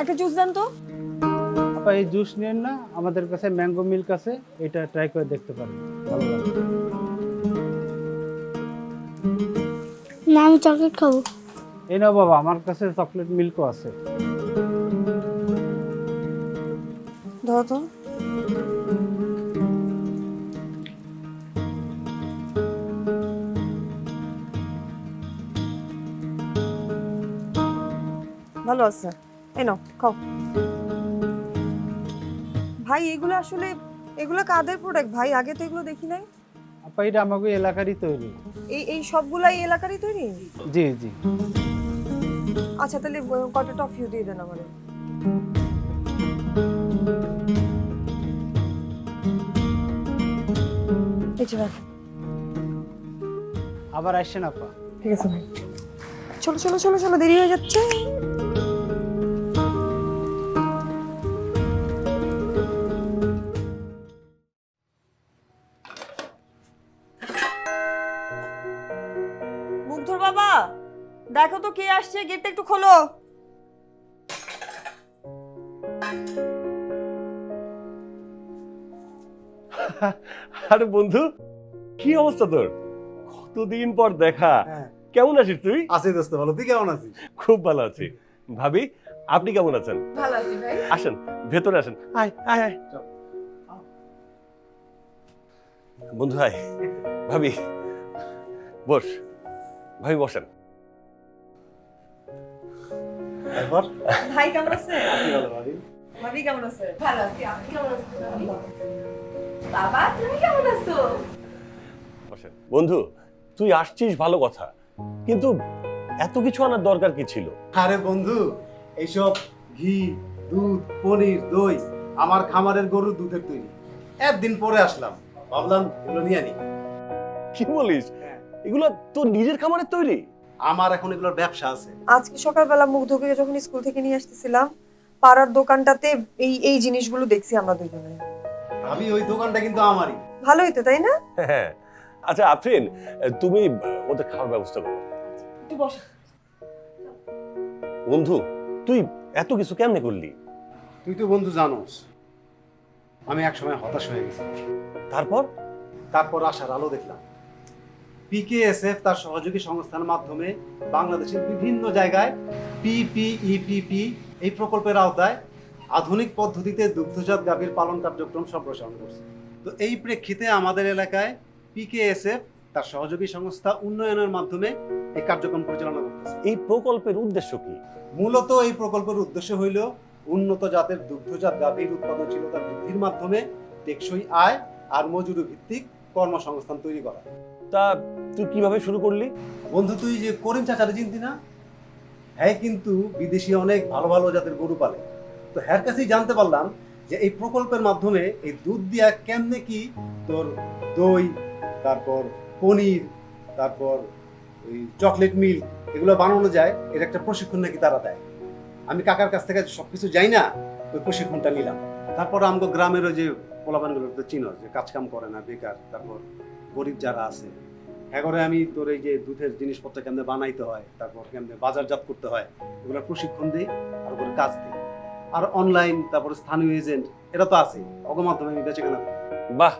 একটা জুস তো। এই জুস নেন না, আমাদের কাছে ম্যাঙ্গো মিল্ক আছে, এটা ট্রাই করে দেখতে পারেন। ভালো লাগবে। না আমি চকলেট খাব। এই নাও বাবা আমার কাছে চকলেট মিল্কও আছে। ধরো তো। ভালো আছে। এই নাও খাও। ভাই এগুলো আসলে এগুলো কাদের প্রোডাক্ট ভাই আগে তো এগুলো দেখি নাই। আপা এটা আমাকে এলাকারই তৈরি। এই এই সবগুলাই এই এলাকারই তৈরি? জি জি। আচ্ছা তাহলে আহ, কটা টফিও দিয়ে দেন আমাদের আবার আসছেন আপা। ঠিক আছে ভাই। চলো চলো চলো চলো দেরি হয়ে যাচ্ছে। দেখো তো কে আসছে? গেটটা একটু খোলো। আরে বন্ধু কি অবস্থা তোর? কতদিন পর দেখা। কেমন আছিস তুই? আছি দোস্ত ভালো। তুই কেমন আছিস? খুব ভালো আছি। ভাবি আপনি কেমন আছেন? ভালো আছি ভাই। আসেন ভেতরে আসেন। আয় আয় আয়। বন্ধু আয়। ভাবি বস। ভাবি বসেন। ভাই কেমন আছে ভালো ভাবি। ভাবি কেমন আছে ভালো আছি আপনি কেমন আছেন বাবা তুমি কেমন আছো? বন্ধু তুই আসছিস ভালো কথা কিন্তু এত কিছু আনার দরকার কি ছিল? আরে বন্ধু এইসব ঘি দুধ পনির দই আমার খামারের গরুর দুধের তৈরি। একদিন পরে আসলাম ভাবলাম এগুলো নিয়ে আনি। কি বলিস? এগুলো তোর নিজের খামারের তৈরি? আমার এখন এগুলোর ব্যবসা আছে। আজকে সকালবেলা মুগ্ধকে যখন স্কুল থেকে নিয়ে আসতেছিলাম পাড়ার দোকানটাতে এই এই জিনিসগুলো দেখছি আমরা দুজনে। ভাবি ওই দোকানটা কিন্তু আমারই। ভালোই তো তাই না? হ্যাঁ। আচ্ছা আফরিন তুমি ওদের খাওয়ার ব্যবস্থা করো। একটু বস। বন্ধু তুই এত কিছু কেমনে করলি? তুই তো বন্ধু জানোস আমি এক সময় হতাশ হয়ে গেছি। তারপর? তারপর আসার আলো দেখলাম। পিকেএসএফ তার সহযোগী সংস্থার মাধ্যমে বাংলাদেশের বিভিন্ন জায়গায় পিপিইপিপি এই প্রকল্পের আওতায় আধুনিক পদ্ধতিতে দুগ্ধজাত গাভীর পালন কার্যক্রম সম্প্রসারণ করছে। তো এই প্রেক্ষিতে আমাদের এলাকায় পিকেএসএফ তার সহযোগী সংস্থা উন্নয়নের মাধ্যমে এই কার্যক্রম পরিচালনা করতেছে। এই প্রকল্পের উদ্দেশ্য কি? মূলত এই প্রকল্পের উদ্দেশ্য হইল উন্নত জাতের দুগ্ধজাত গাভীর উৎপাদনশীলতা বৃদ্ধির মাধ্যমে টেকসই আয় আর মজুরি ভিত্তিক কর্মসংস্থান তৈরি করা। তা তুই কীভাবে শুরু করলি? বন্ধু, তুই যে করিম চাচারে চিনতি না? হ্যাঁ কিন্তু বিদেশি অনেক ভালো ভালো জাতের গরু পালে। তো হ্যার কাছেই জানতে পারলাম যে এই প্রকল্পের মাধ্যমে এই দুধ দিয়া কেমনে কি তোর দই, তারপর পনির, তারপর ওই চকলেট মিল্ক এগুলো বানানো যায়, এর একটা প্রশিক্ষণ নাকি তারা দেয়। আমি কাকার কাছ থেকে সব কিছু যাই না, ওই প্রশিক্ষণটা নিলাম। তারপর আমগো গ্রামের ওই যে পোলাপানগুলো তো চিনো যে কাজকাম করে না, বেকার, তারপর গরিব যারা আছে এগারে আমি তোর এই যে দুধের জিনিসপত্র কেমনে বানাইতে হয়, তারপর কেমনে বাজারজাত করতে হয়, এগুলো প্রশিক্ষণ দিই আর ওগুলো কাজ দিই। আর অনলাইন তারপর স্থানীয় এজেন্ট এটা তো আছে অগমাধ্যমে আমি বেঁচে কেনা বাহ!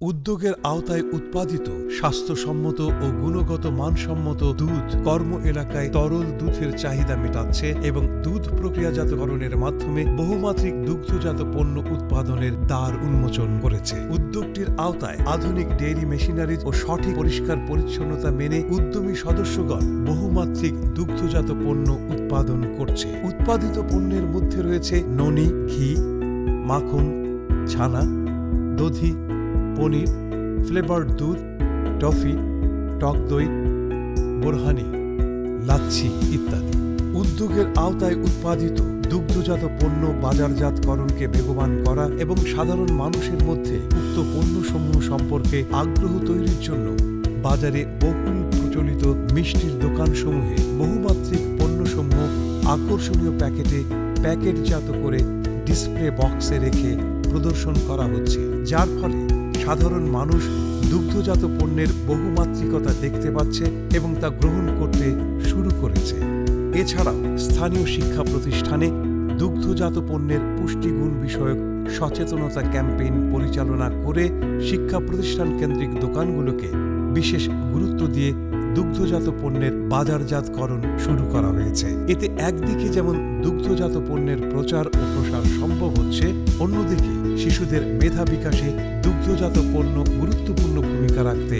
উদ্যোগের আওতায় উৎপাদিত স্বাস্থ্যসম্মত ও গুণগত মানসম্মত দুধ কর্ম এলাকায় তরল দুধের চাহিদা মেটাচ্ছে এবং দুধ প্রক্রিয়াজাতকরণের মাধ্যমে বহুমাত্রিক দুগ্ধজাত পণ্য উৎপাদনের দ্বার উন্মোচন করেছে। উদ্যোগটির আওতায় আধুনিক ডেইরি মেশিনারি ও সঠিক পরিষ্কার পরিচ্ছন্নতা মেনে উদ্যমী সদস্যগণ বহুমাত্রিক দুগ্ধজাত পণ্য উৎপাদন করছে। উৎপাদিত পণ্যের মধ্যে রয়েছে ননি, ঘি, মাখন, ছানা, দধি পনির ফ্লেভার্ড দুধ, টফি, টক দই, বোরহানি, লাচ্ছি ইত্যাদি। উদ্যোগের আওতায় উৎপাদিত দুগ্ধজাত পণ্য বাজারজাতকরণকে বেগবান করা এবং সাধারণ মানুষের মধ্যে উক্ত পণ্যসমূহ সম্পর্কে আগ্রহ তৈরির জন্য বাজারে বহুল প্রচলিত মিষ্টির দোকানসমূহে বহুমাত্রিক পণ্যসমূহ আকর্ষণীয় প্যাকেটে প্যাকেটজাত করে ডিসপ্লে বক্সে রেখে প্রদর্শন করা হচ্ছে, যার ফলে সাধারণ মানুষ দুগ্ধজাত পণ্যের বহুমাত্রিকতা দেখতে পাচ্ছে এবং তা গ্রহণ করতে শুরু করেছে। এছাড়াও স্থানীয় শিক্ষা প্রতিষ্ঠানে দুগ্ধজাত পণ্যের পুষ্টিগুণ বিষয়ক সচেতনতা ক্যাম্পেইন পরিচালনা করে শিক্ষা প্রতিষ্ঠান কেন্দ্রিক দোকানগুলোকে বিশেষ গুরুত্ব দিয়ে দুগ্ধজাত পণ্যের বাজারজাতকরণ শুরু করা হয়েছে। এতে একদিকে যেমন দুগ্ধজাত পণ্যের প্রচার ও প্রসার সম্ভব হচ্ছে অন্যদিকে শিশুদের মেধা বিকাশে দুগ্ধজাত পণ্য গুরুত্বপূর্ণ ভূমিকা রাখতে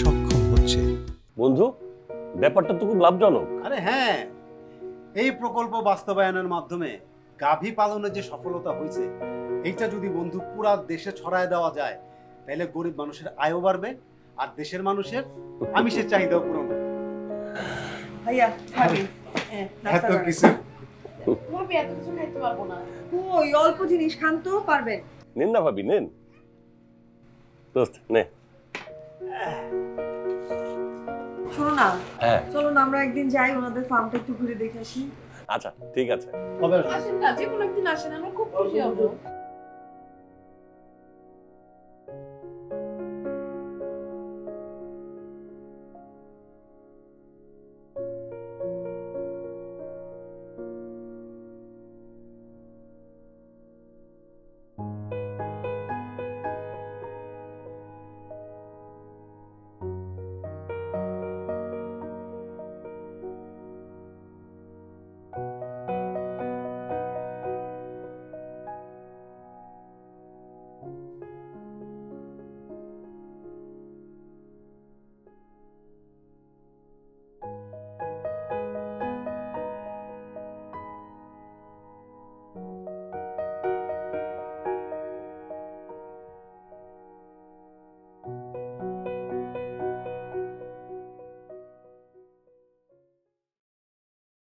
সক্ষম হচ্ছে। বন্ধু ব্যাপারটা তো খুব লাভজনক। আরে হ্যাঁ এই প্রকল্প বাস্তবায়নের মাধ্যমে গাভী পালনের যে সফলতা হয়েছে এইটা যদি বন্ধু পুরা দেশে ছড়ায় দেওয়া যায় তাহলে গরিব মানুষের আয়ও বাড়বে আর দেশের মানুষের আমিষের চাহিদাও পূরণ ভাইয়া ভাবি হ্যাঁ, এত কিছু? ভাবি এত কিছু খাইতে পারব না। ওই অল্প জিনিস খান তো পারবেন। নেন না ভাবি নেন। দোস্ত নে। শোনো না হ্যাঁ। চলো না আমরা একদিন যাই ওনাদের ফার্মটা একটু ঘুরে দেখে আসি। আচ্ছা ঠিক আছে। কবে আসবে? আসেন না যে কোনো একদিন আসেন আমরা খুব খুশি হব।